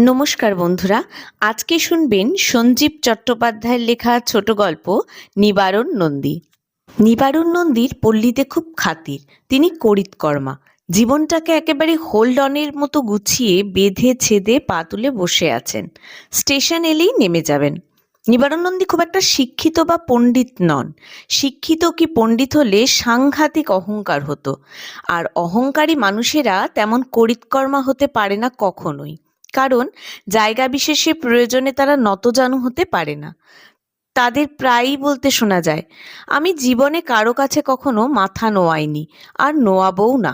নমস্কার বন্ধুরা, আজকে শুনবেন সঞ্জীব চট্টোপাধ্যায়ের লেখা ছোট গল্প, নিবারণ নন্দী। নিবারণ নন্দীর পল্লীতে খুব খাতির, তিনি করিতকর্মা। জীবনটাকে একেবারে হোল্ড অনের মতো গুছিয়ে বেঁধে ছেদে পা তুলে বসে আছেন। স্টেশন এলেই নেমে যাবেন। নিবারণ নন্দী খুব একটা শিক্ষিত বা পণ্ডিত নন। শিক্ষিত কি পণ্ডিত হলে সাংঘাতিক অহংকার হতো। আর অহংকারী মানুষেরা তেমন করিতকর্মা হতে পারে না কখনোই। কারণ জায়গা বিশেষে প্রয়োজনে তারা নতজানু হতে পারে না। তাদের প্রায়ই বলতে শোনা যায়, আমি জীবনে কারও কাছে কখনো মাথা নোয়াইনি আর নোয়াবও না।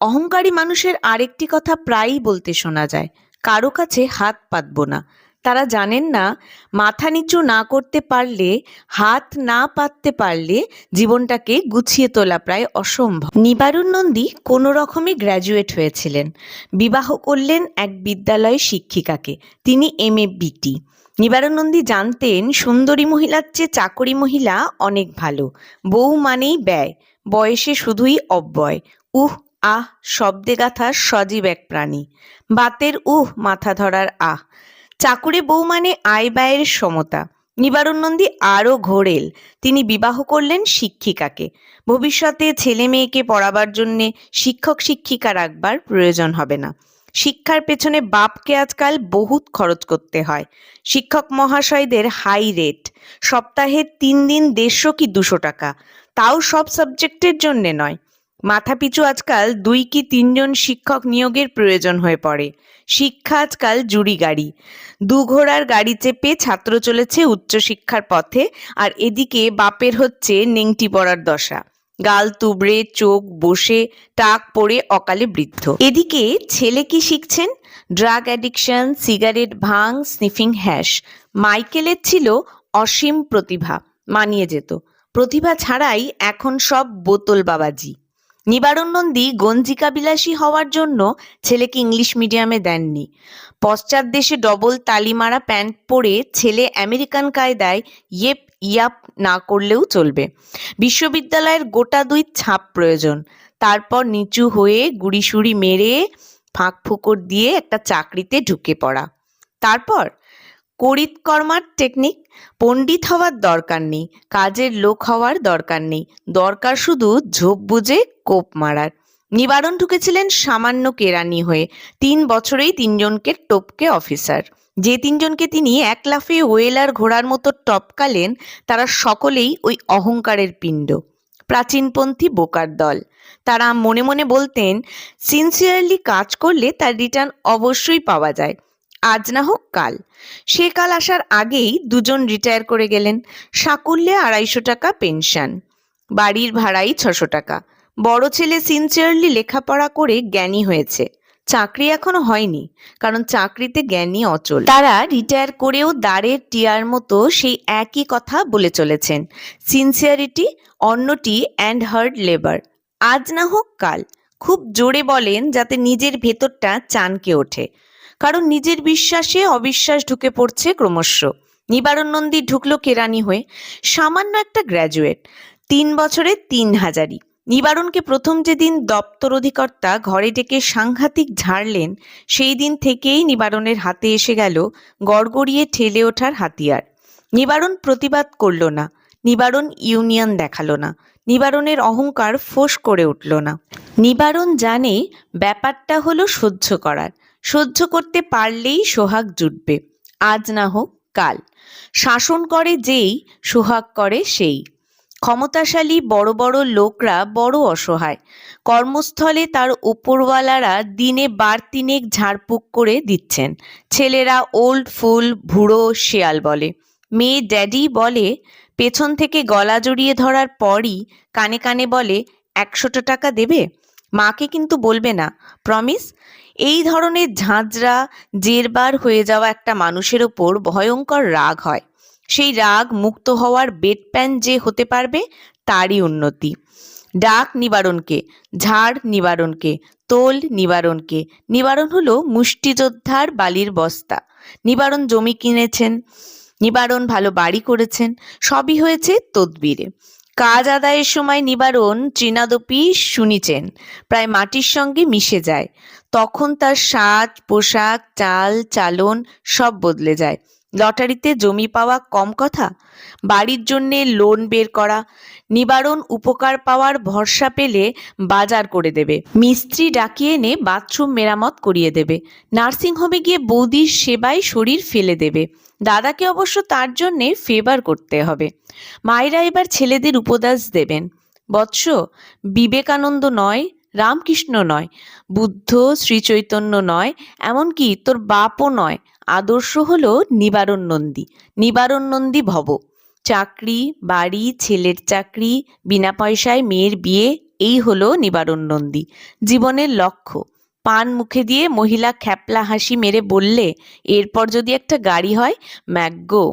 অহংকারী মানুষের আরেকটি কথা প্রায়ই বলতে শোনা যায়, কারও কাছে হাত পাতবো না। তারা জানেন না, মাথা নিচু না করতে পারলে, হাত না পাততে পারলে জীবনটাকে গুছিয়ে তোলা প্রায় অসম্ভব। নিবারণ নন্দী কোনো রকমে গ্র্যাজুয়েট হয়েছিলেন। বিবাহ করলেন এক বিদ্যালয় শিক্ষিকাকে, তিনি এম এ বিটি নিবারণ নন্দী জানতেন, সুন্দরী মহিলার চেয়ে চাকরি মহিলা অনেক ভালো, বউ মানেই ব্যয়, বয়সে শুধুই অব্যয়। উহ, আহ, শব্দে গাথা সজীব এক প্রাণী। বাতের উহ, মাথা ধরার আহ। চাকুরে বউ মানে আয় ব্যয়ের সমতা। নিবারণ নন্দী আরও ঘোরেল। তিনি বিবাহ করলেন শিক্ষিকাকে। ভবিষ্যতে ছেলে মেয়েকে পড়াবার জন্যে শিক্ষক শিক্ষিকা রাখবার প্রয়োজন হবে না। শিক্ষার পেছনে বাপকে আজকাল বহুত খরচ করতে হয়। শিক্ষক মহাশয়দের হাই রেট। সপ্তাহে তিন দিন দেড়শো কি দুশো টাকা। তাও সব সাবজেক্টের জন্যে নয়। মাথাপিছু আজকাল দুই কি তিনজন শিক্ষক নিয়োগের প্রয়োজন হয়ে পড়ে। শিক্ষা আজকাল জুড়ি গাড়ি। দু ঘোড়ার গাড়ি চেপে ছাত্র চলেছে উচ্চশিক্ষার পথে আর এদিকে বাপের হচ্ছে নেংটি পড়ার দশা। গাল তুবড়ে, চোখ বসে, টাক পড়ে, অকালে বৃদ্ধ। এদিকে ছেলে কি শিখছেন? Drug addiction, cigarette bhang sniffing hash. মাইকেলের ছিল অসীম প্রতিভা, মানিয়ে যেত। প্রতিভা ছাড়াই এখন সব বোতল বাবাজি। নিবারণ নন্দী গঞ্জিকা বিলাসী হওয়ার জন্য ছেলেকে ইংলিশ মিডিয়ামে দেননি। পশ্চাৎ দেশে ডবল তালি মারা প্যান্ট পরে ছেলে আমেরিকান কায়দায় ইয়েপ ইয়াপ না করলেও চলবে। বিশ্ববিদ্যালয়ের গোটা দুই ছাপ প্রয়োজন। তারপর নিচু হয়ে গুড়িসুড়ি মেরে ফাঁক ফোকর দিয়ে একটা চাকরিতে ঢুকে পড়া। তারপর করিতকর্মার টেকনিক পণ্ডিত হওয়ার দরকার নেই, কাজের লোক হওয়ার দরকার নেই। দরকার শুধু ঝোপ বুঝে কোপ মারার। নিবারণ ঢুকেছিলেন সামান্য কেরানি হয়ে। তিন বছরেই তিনজনকে টপকে অফিসার। যে তিনজনকে তিনি এক লাফে ওয়েলার ঘোড়ার মতো টপকালেন, তারা সকলেই ওই অহংকারের পিণ্ড। প্রাচীনপন্থী বোকার দল। তারা মনে মনে বলতেন, সিনসিয়ারলি কাজ করলে তার রিটার্ন অবশ্যই পাওয়া যায়। আজ না হোক কাল। সে কাল আসার আগেই দুজন রিটায়ার করে গেলেন। সাকুল্যে আড়াইশো টাকা পেনশন বাড়ির ভাড়াই ছশো টাকা। বড় ছেলে সিনসিয়ারলি লেখাপড়া করে জ্ঞানী হয়েছে। চাকরি এখনও হয়নি, কারণ চাকরিতে জ্ঞানী অচল। তারা রিটায়ার করেও দাঁড়ের টিয়ার মতো সেই একই কথা বলে চলেছেন। সিনসিয়ারিটি অন্যটি অ্যান্ড হার্ড লেবার আজ না হোক কাল। খুব জোরে বলেন যাতে নিজের ভেতরটা চানকে ওঠে। কারণ নিজের বিশ্বাসে অবিশ্বাস ঢুকে পড়ছে ক্রমশ। নিবারণ নন্দী ঢুকলো কেরানি হয়ে। সামান্য একটা গ্র্যাজুয়েট তিন বছরে তিন হাজারি নিবারণকে প্রথম যেদিন দপ্তর অধিকর্তা ঘরে ডেকে সাংঘাতিক ঝাড়লেন, সেই দিন থেকেই নিবারণের হাতে এসে গেল গড়গড়িয়ে ঠেলে ওঠার হাতিয়ার। নিবারণ প্রতিবাদ করল না, নিবারণ ইউনিয়ন দেখাল না, নিবারণের অহংকার ফোঁস করে উঠল না। নিবারণ জানে ব্যাপারটা হলো সহ্য করার সহ্য করতে পারলেই সোহাগ জুটবে। আজ না হোক কাল। শাসন করে যেই, সোহাগ করে সেই। ক্ষমতাশালী বড় বড় লোকরা বড় অসহায়। কর্মস্থলে তার উপরওয়ালারা দিনে বার তিনেক ঝাড়পুক করে দিচ্ছেন। ছেলেরা ওল্ড ফুল ভুড়ো শেয়াল বলে। মেয়ে ড্যাডি বলে, পেছন থেকে গলা জড়িয়ে ধরার পরই কানে কানে বলে, একশোটা টাকা দেবে? মাকে কিন্তু বলবে না। প্রমিস এই ধরনের ঝাঁঝরা, জেরবার হয়ে যাওয়া একটা মানুষের ওপর ভয়ঙ্কর রাগ হয়। সেই রাগ মুক্ত হওয়ার বেড প্যান যে হতে পারবে, তারই উন্নতি। ডাক নিবারণকে, ঝাড় নিবারণকে, তোল নিবারণকে, নিবারণ হলো মুষ্টিযোদ্ধার বালির বস্তা। নিবারণ জমি কিনেছেন, নিবারণ ভালো বাড়ি করেছেন, সবই হয়েছে তদবিরে। কাজ আদায়ের সময় নিবারণ চীনাদপি শুনিছেন, প্রায় মাটির সঙ্গে মিশে যায়। তখন তার সাজ পোশাক, চাল, চালন সব বদলে যায়। লটারিতে জমি পাওয়া কম কথা? বাড়ির জন্যে লোন বের করা? নিবারণ উপকার পাওয়ার ভরসা পেলে বাজার করে দেবে। মিস্ত্রি ডাকিয়ে এনে বাথরুম মেরামত করিয়ে দেবে। নার্সিংহোমে গিয়ে বৌদির সেবায় শরীর ফেলে দেবে। দাদাকে অবশ্য তার জন্যে ফেভার করতে হবে। মায়েরা এবার ছেলেদের উপদেশ দেবেন। বৎস, বিবেকানন্দ নয় রামকৃষ্ণ নয়, বুদ্ধ শ্রীচৈতন্য নয়, এমনকি তোর বাপও নয়, আদর্শ হলো নিবারণ নন্দী নিবারণ নন্দী ভব। চাকরি, বাড়ি, ছেলের চাকরি, বিনা পয়সায় মেয়ের বিয়ে, এই হলো নিবারণ নন্দী জীবনের লক্ষ্য, পান মুখে দিয়ে মহিলা খ্যাপলা হাসি মেরে বললে, এরপর যদি একটা গাড়ি হয় ম্যাগো